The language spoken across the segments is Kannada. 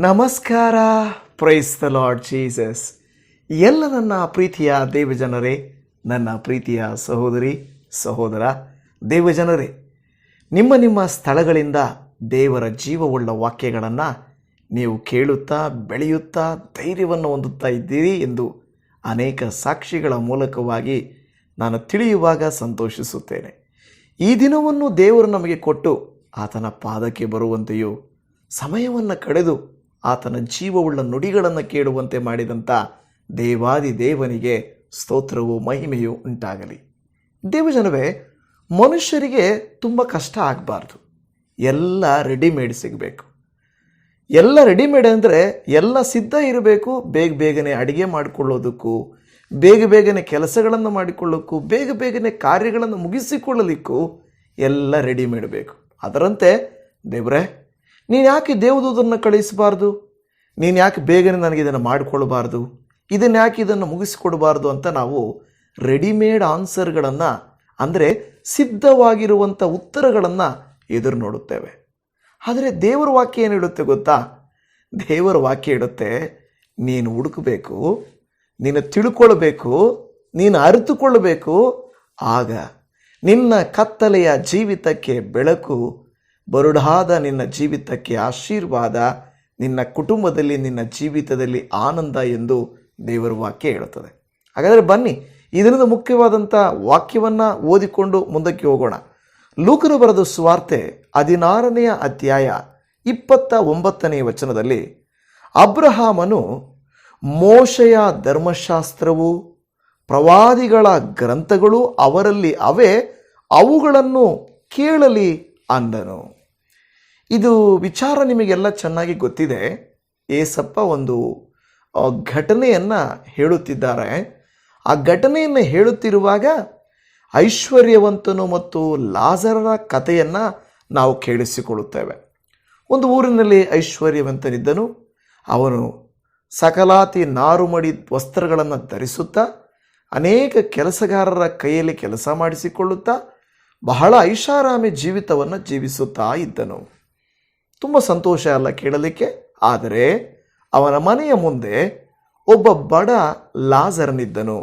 ನಮಸ್ಕಾರ. ಪ್ರೈಸ್ ದ ಲಾರ್ಡ್ ಜೀಸಸ್ ಎಲ್ಲ ನನ್ನ ಪ್ರೀತಿಯ ದೇವಜನರೇ, ನನ್ನ ಪ್ರೀತಿಯ ಸಹೋದರಿ, ಸಹೋದರ ದೇವಜನರೇ, ನಿಮ್ಮ ನಿಮ್ಮ ಸ್ಥಳಗಳಿಂದ ದೇವರ ಜೀವವುಳ್ಳ ವಾಕ್ಯಗಳನ್ನು ನೀವು ಕೇಳುತ್ತಾ, ಬೆಳೆಯುತ್ತಾ, ಧೈರ್ಯವನ್ನು ಹೊಂದುತ್ತಾ ಇದ್ದೀರಿ ಎಂದು ಅನೇಕ ಸಾಕ್ಷಿಗಳ ಮೂಲಕವಾಗಿ ನಾನು ತಿಳಿಯುವಾಗ ಸಂತೋಷಿಸುತ್ತೇನೆ. ಈ ದಿನವನ್ನು ದೇವರು ನಮಗೆ ಕೊಟ್ಟು ಆತನ ಪಾದಕ್ಕೆ ಬರುವಂತೆಯೂ ಸಮಯವನ್ನು ಕಳೆದು ಆತನ ಜೀವವುಳ್ಳ ನುಡಿಗಳನ್ನು ಕೇಳುವಂತೆ ಮಾಡಿದಂಥ ದೇವಾದಿ ದೇವನಿಗೆ ಸ್ತೋತ್ರವು ಮಹಿಮೆಯು ಉಂಟಾಗಲಿ. ದೇವಜನವೇ, ಮನುಷ್ಯರಿಗೆ ತುಂಬ ಕಷ್ಟ ಆಗಬಾರ್ದು. ಎಲ್ಲ ರೆಡಿಮೇಡ್ ಸಿಗಬೇಕು. ಎಲ್ಲ ರೆಡಿಮೇಡ್ ಅಂದರೆ ಎಲ್ಲ ಸಿದ್ಧ ಇರಬೇಕು, ಬೇಗ ಬೇಗನೆ ಅಡುಗೆ ಮಾಡಿಕೊಳ್ಳೋದಕ್ಕೂ, ಬೇಗ ಬೇಗನೆ ಕೆಲಸಗಳನ್ನು ಮಾಡಿಕೊಳ್ಳೋಕ್ಕೂ, ಬೇಗ ಬೇಗನೆ ಕಾರ್ಯಗಳನ್ನು ಮುಗಿಸಿಕೊಳ್ಳಲಿಕ್ಕೂ ಎಲ್ಲ ರೆಡಿಮೇಡ್ ಬೇಕು. ಅದರಂತೆ ದೇವ್ರೆ ನೀನು ಯಾಕೆ ದೇವದೂತರನ್ನು ಕಳಿಸಬಾರ್ದು? ನೀನು ಯಾಕೆ ಬೇಗನೆ ನನಗೆ ಇದನ್ನು ಮಾಡಿಕೊಳ್ಬಾರ್ದು? ಇದನ್ನು ಯಾಕೆ ಇದನ್ನು ಮುಗಿಸಿಕೊಡಬಾರ್ದು ಅಂತ ನಾವು ರೆಡಿಮೇಡ್ ಆನ್ಸರ್ಗಳನ್ನು, ಅಂದರೆ ಸಿದ್ಧವಾಗಿರುವಂಥ ಉತ್ತರಗಳನ್ನು ಎದುರು ನೋಡುತ್ತೇವೆ. ಆದರೆ ದೇವರ ವಾಕ್ಯ ಏನು ಹೇಳುತ್ತೆ ಗೊತ್ತಾ? ದೇವರ ವಾಕ್ಯ ಇಡುತ್ತೆ ನೀನು ಹುಡುಕಬೇಕು, ನೀನು ತಿಳ್ಕೊಳ್ಬೇಕು, ನೀನು ಅರಿತುಕೊಳ್ಳಬೇಕು ಆಗ ನಿನ್ನ ಕತ್ತಲೆಯ ಜೀವಿತಕ್ಕೆ ಬೆಳಕು ಬರುಡಾದ ನಿನ್ನ ಜೀವಿತಕ್ಕೆ ಆಶೀರ್ವಾದ, ನಿನ್ನ ಕುಟುಂಬದಲ್ಲಿ, ನಿನ್ನ ಜೀವಿತದಲ್ಲಿ ಆನಂದ ಎಂದು ದೇವರ ವಾಕ್ಯ ಹೇಳುತ್ತದೆ. ಹಾಗಾದರೆ ಬನ್ನಿ, ಇದರಿಂದ ಮುಖ್ಯವಾದಂಥ ವಾಕ್ಯವನ್ನು ಓದಿಕೊಂಡು ಮುಂದಕ್ಕೆ ಹೋಗೋಣ. ಲೂಕನು ಬರೆದ ಸ್ವಾರ್ತೆ ಹದಿನಾರನೆಯ ಅಧ್ಯಾಯ ಇಪ್ಪತ್ತ ಒಂಬತ್ತನೆಯ ವಚನದಲ್ಲಿ, ಅಬ್ರಹಾಮನು ಮೋಶೆಯ ಧರ್ಮಶಾಸ್ತ್ರವು ಪ್ರವಾದಿಗಳ ಗ್ರಂಥಗಳು ಅವರಲ್ಲಿ ಅವೇ, ಅವುಗಳನ್ನು ಕೇಳಲಿ ಅಂದನು. ಇದು ವಿಚಾರ ನಿಮಗೆಲ್ಲ ಚೆನ್ನಾಗಿ ಗೊತ್ತಿದೆ. ಏಸಪ್ಪ ಒಂದು ಘಟನೆಯನ್ನು ಹೇಳುತ್ತಿದ್ದಾರೆ. ಆ ಘಟನೆಯನ್ನು ಹೇಳುತ್ತಿರುವಾಗ ಐಶ್ವರ್ಯವಂತನು ಮತ್ತು ಲಾಜರರ ಕಥೆಯನ್ನು ನಾವು ಕೇಳಿಸಿಕೊಳ್ಳುತ್ತೇವೆ. ಒಂದು ಊರಿನಲ್ಲಿ ಐಶ್ವರ್ಯವಂತನಿದ್ದನು. ಅವನು ಸಕಲಾತಿ ನಾರುಮಡಿ ವಸ್ತ್ರಗಳನ್ನು ಧರಿಸುತ್ತಾ, ಅನೇಕ ಕೆಲಸಗಾರರ ಕೈಯಲ್ಲಿ ಕೆಲಸ ಮಾಡಿಸಿಕೊಳ್ಳುತ್ತಾ, ಬಹಳ ಐಷಾರಾಮಿ ಜೀವಿತವನ್ನು ಜೀವಿಸುತ್ತಾ ಇದ್ದನು. ತುಂಬ ಸಂತೋಷ ಅಲ್ಲ ಕೇಳಲಿಕ್ಕೆ? ಆದರೆ ಅವನ ಮನೆಯ ಮುಂದೆ ಒಬ್ಬ ಬಡ ಲಾಜರನಿದ್ದನು.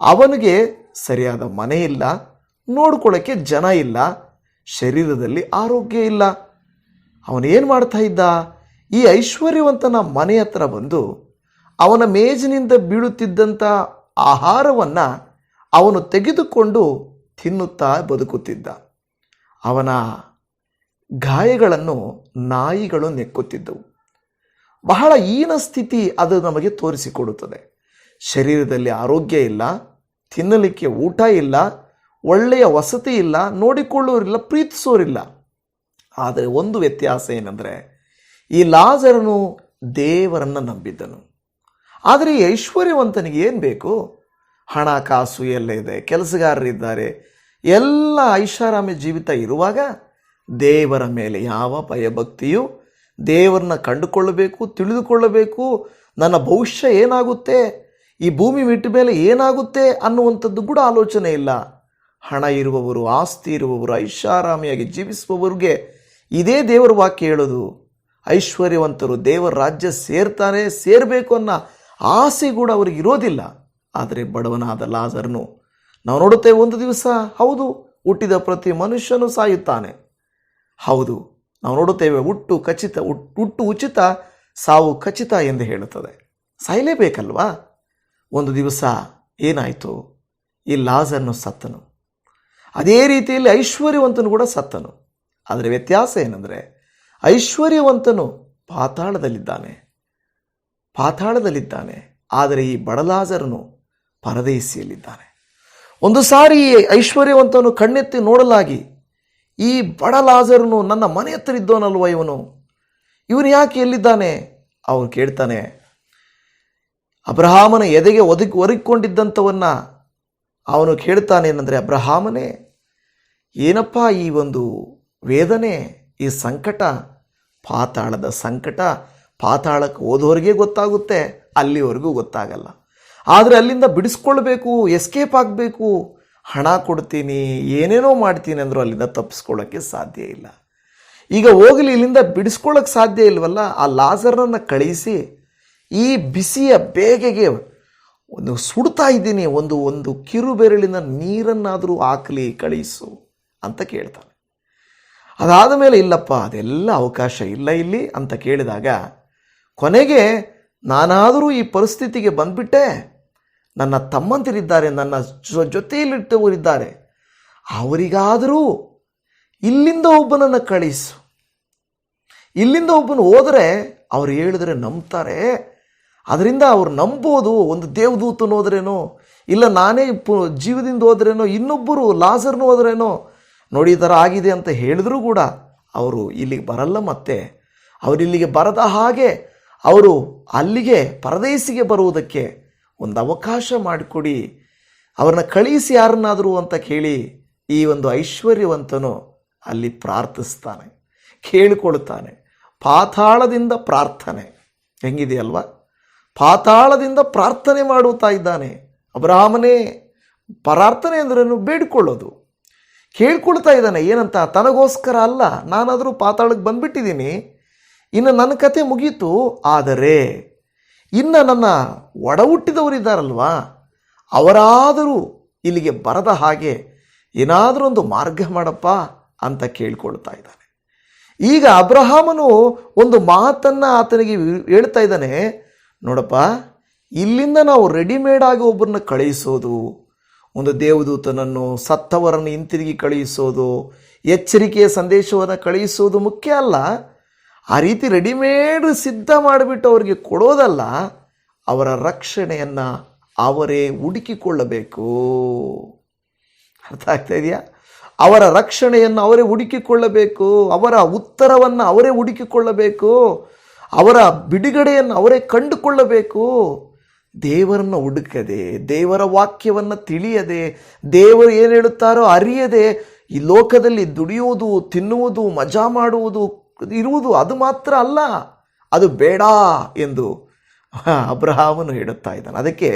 ಅವನಿಗೆ ಸರಿಯಾದ ಮನೆ ಇಲ್ಲ ನೋಡ್ಕೊಳ್ಳೋಕ್ಕೆ ಜನ ಇಲ್ಲ, ಶರೀರದಲ್ಲಿ ಆರೋಗ್ಯ ಇಲ್ಲ. ಅವನು ಏನು ಮಾಡ್ತಾ ಇದ್ದ? ಈ ಐಶ್ವರ್ಯವಂತನ ಮನೆ ಹತ್ರ ಬಂದು ಅವನ ಮೇಜಿನಿಂದ ಬೀಳುತ್ತಿದ್ದಂಥ ಆಹಾರವನ್ನು ಅವನು ತೆಗೆದುಕೊಂಡು ತಿನ್ನುತ್ತಾ ಬದುಕುತ್ತಿದ್ದ. ಅವನ ಗಾಯಗಳನ್ನು ನಾಯಿಗಳು ನೆಕ್ಕುತ್ತಿದ್ದವು. ಬಹಳ ಹೀನ ಸ್ಥಿತಿ ಅದು ನಮಗೆ ತೋರಿಸಿಕೊಡುತ್ತದೆ. ಶರೀರದಲ್ಲಿ ಆರೋಗ್ಯ ಇಲ್ಲ, ತಿನ್ನಲಿಕ್ಕೆ ಊಟ ಇಲ್ಲ, ಒಳ್ಳೆಯ ವಸತಿ ಇಲ್ಲ, ನೋಡಿಕೊಳ್ಳೋರಿಲ್ಲ, ಪ್ರೀತಿಸೋರಿಲ್ಲ. ಆದರೆ ಒಂದು ವ್ಯತ್ಯಾಸ ಏನಂದರೆ, ಈ ಲಾಜರನು ದೇವರನ್ನು ನಂಬಿದ್ದನು. ಆದರೆ ಈ ಐಶ್ವರ್ಯವಂತನಿಗೆ ಏನು ಬೇಕು? ಹಣ, ಕಾಸು, ಎಲ್ಲ ಇದೆ. ಕೆಲಸಗಾರರಿದ್ದಾರೆ. ಎಲ್ಲ ಐಷಾರಾಮಿ ಜೀವಿತ ಇರುವಾಗ ದೇವರ ಮೇಲೆ ಯಾವ ಭಯಭಕ್ತಿಯು ದೇವರನ್ನ ಕಂಡುಕೊಳ್ಳಬೇಕು, ತಿಳಿದುಕೊಳ್ಳಬೇಕು, ನನ್ನ ಭವಿಷ್ಯ ಏನಾಗುತ್ತೆ, ಈ ಭೂಮಿ ಬಿಟ್ಟ ಮೇಲೆ ಏನಾಗುತ್ತೆ ಅನ್ನುವಂಥದ್ದು ಕೂಡ ಆಲೋಚನೆ ಇಲ್ಲ. ಹಣ ಇರುವವರು, ಆಸ್ತಿ ಇರುವವರು, ಐಷಾರಾಮಿಯಾಗಿ ಜೀವಿಸುವವರಿಗೆ ಇದೇ ದೇವರ ವಾಕ್ಯ ಹೇಳೋದು. ಐಶ್ವರ್ಯವಂತರು ದೇವರ ರಾಜ್ಯ ಸೇರ್ತಾರೆ, ಸೇರಬೇಕು ಅನ್ನೋ ಆಸೆ ಕೂಡ ಅವ್ರಿಗೆ ಇರೋದಿಲ್ಲ. ಆದರೆ ಬಡವನಾದ ಲಾಜರ್ನು, ನಾವು ನೋಡುತ್ತೇವೆ ಒಂದು ದಿವಸ, ಹೌದು, ಹುಟ್ಟಿದ ಪ್ರತಿ ಮನುಷ್ಯನು ಸಾಯುತ್ತಾನೆ. ಹೌದು. ನಾವು ನೋಡುತ್ತೇವೆ ಹುಟ್ಟು ಖಚಿತ, ಹುಟ್- ಹುಟ್ಟು ಉಚಿತ, ಸಾವು ಖಚಿತ ಎಂದು ಹೇಳುತ್ತದೆ. ಸಾಯಲೇಬೇಕಲ್ವಾ? ಒಂದು ದಿವಸ ಏನಾಯಿತು? ಈ ಲಾಜನ್ನು ಸತ್ತನು. ಅದೇ ರೀತಿಯಲ್ಲಿ ಐಶ್ವರ್ಯವಂತನು ಕೂಡ ಸತ್ತನು. ಆದರೆ ವ್ಯತ್ಯಾಸ ಏನಂದರೆ, ಐಶ್ವರ್ಯವಂತನು ಪಾತಾಳದಲ್ಲಿದ್ದಾನೆ. ಪಾತಾಳದಲ್ಲಿದ್ದಾನೆ. ಆದರೆ ಈ ಬಡಲಾಜರನು ಪರದೇಸಿಯಲ್ಲಿದ್ದಾನೆ. ಒಂದು ಸಾರಿ ಐಶ್ವರ್ಯವಂತನು ಕಣ್ಣೆತ್ತಿ ನೋಡಲಾಗಿ ಈ ಬಡ ಲಾಜರನು ನನ್ನ ಮನೆ ಹತ್ತಿರ ಇದ್ದವನಲ್ವ ಇವನು? ಇವನು ಯಾಕೆ ಎಲ್ಲಿದ್ದಾನೆ? ಅವನು ಕೇಳ್ತಾನೆ, ಅಬ್ರಹಾಮನ ಎದೆಗೆ ಒದಗಿ ಒರಗಿಕೊಂಡಿದ್ದಂಥವನ್ನು ಅವನು ಕೇಳ್ತಾನೆ ಏನಂದರೆ, ಅಬ್ರಹಾಮನೇ, ಏನಪ್ಪ ಈ ಒಂದು ವೇದನೆ, ಈ ಸಂಕಟ? ಪಾತಾಳದ ಸಂಕಟ? ಪಾತಾಳಕ್ಕೆ ಓದೋರಿಗೆ ಗೊತ್ತಾಗುತ್ತೆ, ಅಲ್ಲಿವರೆಗೂ ಗೊತ್ತಾಗಲ್ಲ. ಆದರೆ ಅಲ್ಲಿಂದ ಬಿಡಿಸ್ಕೊಳ್ಬೇಕು ಎಸ್ಕೇಪ್ ಆಗಬೇಕು ಹಣ ಕೊಡ್ತೀನಿ, ಏನೇನೋ ಮಾಡ್ತೀನಿ ಅಂದರೂ ಅಲ್ಲಿಂದ ತಪ್ಪಿಸ್ಕೊಳ್ಳೋಕ್ಕೆ ಸಾಧ್ಯ ಇಲ್ಲ. ಈಗ ಹೋಗಲಿ, ಇಲ್ಲಿಂದ ಬಿಡಿಸ್ಕೊಳ್ಳೋಕ್ಕೆ ಸಾಧ್ಯ ಇಲ್ವಲ್ಲ? ಆ ಲಾಸರನ್ನು ಕಳಿಸಿ, ಈ ಬಿಸಿಯ ಬೇಗೆಗೆ ಒಂದು ಸುಡ್ತಾ ಇದ್ದೀನಿ, ಒಂದು ಒಂದು ಕಿರು ಬೆರಳಿನ ನೀರನ್ನಾದರೂ ಹಾಕಲಿ, ಕಳಿಸು ಅಂತ ಕೇಳ್ತಾನೆ. ಅದಾದ ಮೇಲೆ ಇಲ್ಲಪ್ಪ, ಅದೆಲ್ಲ ಅವಕಾಶ ಇಲ್ಲ ಇಲ್ಲಿ ಅಂತ ಕೇಳಿದಾಗ, ಕೊನೆಗೆ ನಾನಾದರೂ ಈ ಪರಿಸ್ಥಿತಿಗೆ ಬಂದ್ಬಿಟ್ಟೆ. ನನ್ನ ತಮ್ಮಂತಿರಿದ್ದಾರೆ ನನ್ನ ಜೊತೆಯಲ್ಲಿಟ್ಟವರಿದ್ದಾರೆ ಅವರಿಗಾದರೂ ಇಲ್ಲಿಂದ ಒಬ್ಬನನ್ನು ಕಳಿಸು. ಇಲ್ಲಿಂದ ಒಬ್ಬನು ಹೋದರೆ ಅವ್ರು ಹೇಳಿದ್ರೆ ನಂಬ್ತಾರೆ. ಅದರಿಂದ ಅವ್ರು ನಂಬೋದು. ಒಂದು ದೇವದೂತನ ಹೋದ್ರೇನೋ, ಇಲ್ಲ ನಾನೇ ಜೀವದಿಂದ ಹೋದ್ರೇನೋ, ಇನ್ನೊಬ್ಬರು ಲಾಸರ್ನು ಹೋದ್ರೇನೋ, ನೋಡಿ ಈ ಥರ ಆಗಿದೆ ಅಂತ ಹೇಳಿದ್ರೂ ಕೂಡ ಅವರು ಇಲ್ಲಿಗೆ ಬರಲ್ಲ ಮತ್ತೆ. ಅವರು ಇಲ್ಲಿಗೆ ಬರದ ಹಾಗೆ ಅವರು ಅಲ್ಲಿಗೆ, ಪರದೇಶಿಗೆ ಬರುವುದಕ್ಕೆ ಒಂದು ಅವಕಾಶ ಮಾಡಿಕೊಡಿ. ಅವ್ರನ್ನ ಕಳಿಸಿ ಯಾರನ್ನಾದರೂ ಅಂತ ಕೇಳಿ ಈ ಒಂದು ಐಶ್ವರ್ಯವಂತನು ಅಲ್ಲಿ ಪ್ರಾರ್ಥಿಸ್ತಾನೆ ಕೇಳಿಕೊಳ್ತಾನೆ ಪಾತಾಳದಿಂದ ಪ್ರಾರ್ಥನೆ. ಹೆಂಗಿದೆಯಲ್ವಾ? ಪಾತಾಳದಿಂದ ಪ್ರಾರ್ಥನೆ ಮಾಡುತ್ತಾ ಇದ್ದಾನೆ. ಅಬ್ರಾಹ್ಮನೇ, ಪ್ರಾರ್ಥನೆ ಅಂದ್ರೇನು ಬೇಡಿಕೊಳ್ಳೋದು. ಕೇಳ್ಕೊಳ್ತಾ ಇದ್ದಾನೆ, ಏನಂತ, ತನಗೋಸ್ಕರ ಅಲ್ಲ, ನಾನಾದರೂ ಪಾತಾಳಕ್ಕೆ ಬಂದುಬಿಟ್ಟಿದ್ದೀನಿ, ಇನ್ನು ನನ್ನ ಕತೆ ಮುಗೀತು, ಆದರೆ ಇನ್ನು ನನ್ನ ಒಡ ಹುಟ್ಟಿದವರಿದ್ದಾರಲ್ವಾ ಅವರಾದರೂ ಇಲ್ಲಿಗೆ ಬರದ ಹಾಗೆ ಏನಾದರೂ ಒಂದು ಮಾರ್ಗ ಮಾಡಪ್ಪ ಅಂತ ಕೇಳ್ಕೊಳ್ತಾ ಇದ್ದಾನೆ. ಈಗ ಅಬ್ರಹಾಮನು ಒಂದು ಮಾತನ್ನ ಆತನಿಗೆ ಹೇಳ್ತಾ ಇದ್ದಾನೆ, ನೋಡಪ್ಪ, ಇಲ್ಲಿಂದ ನಾವು ರೆಡಿಮೇಡ್ ಆಗಿ ಒಬ್ಬರನ್ನ ಕಳುಹಿಸೋದು, ಒಂದು ದೇವದೂತನನ್ನು ಸತ್ತವರನ್ನು ಹಿಂತಿರುಗಿ ಕಳುಹಿಸೋದು, ಎಚ್ಚರಿಕೆಯ ಸಂದೇಶವನ್ನು ಕಳುಹಿಸೋದು ಮುಖ್ಯ ಅಲ್ಲ. ಆ ರೀತಿ ರೆಡಿಮೇಡ್ ಸಿದ್ಧ ಮಾಡಿಬಿಟ್ಟು ಅವರಿಗೆ ಕೊಡೋದಲ್ಲ, ಅವರ ರಕ್ಷಣೆಯನ್ನು ಅವರೇ ಹುಡುಕಿಕೊಳ್ಳಬೇಕು. ಅರ್ಥ ಆಗ್ತಾ ಇದೆಯಾ? ಅವರ ರಕ್ಷಣೆಯನ್ನು ಅವರೇ ಹುಡುಕಿಕೊಳ್ಳಬೇಕು, ಅವರ ಉತ್ತರವನ್ನು ಅವರೇ ಹುಡುಕಿಕೊಳ್ಳಬೇಕು, ಅವರ ಬಿಡುಗಡೆಯನ್ನು ಅವರೇ ಕಂಡುಕೊಳ್ಳಬೇಕು. ದೇವರನ್ನು ಹುಡುಕದೆ, ದೇವರ ವಾಕ್ಯವನ್ನು ತಿಳಿಯದೆ, ದೇವರು ಏನು ಹೇಳುತ್ತಾರೋ ಅರಿಯದೆ ಈ ಲೋಕದಲ್ಲಿ ದುಡಿಯುವುದು ತಿನ್ನುವುದು, ಮಜಾ ಮಾಡುವುದು ಇರುವುದು ಅದು ಮಾತ್ರ ಅಲ್ಲ, ಅದು ಬೇಡ ಎಂದು ಅಬ್ರಹಾಮನು ಹೇಳುತ್ತಾ ಇದ್ದಾನೆ. ಅದಕ್ಕೆ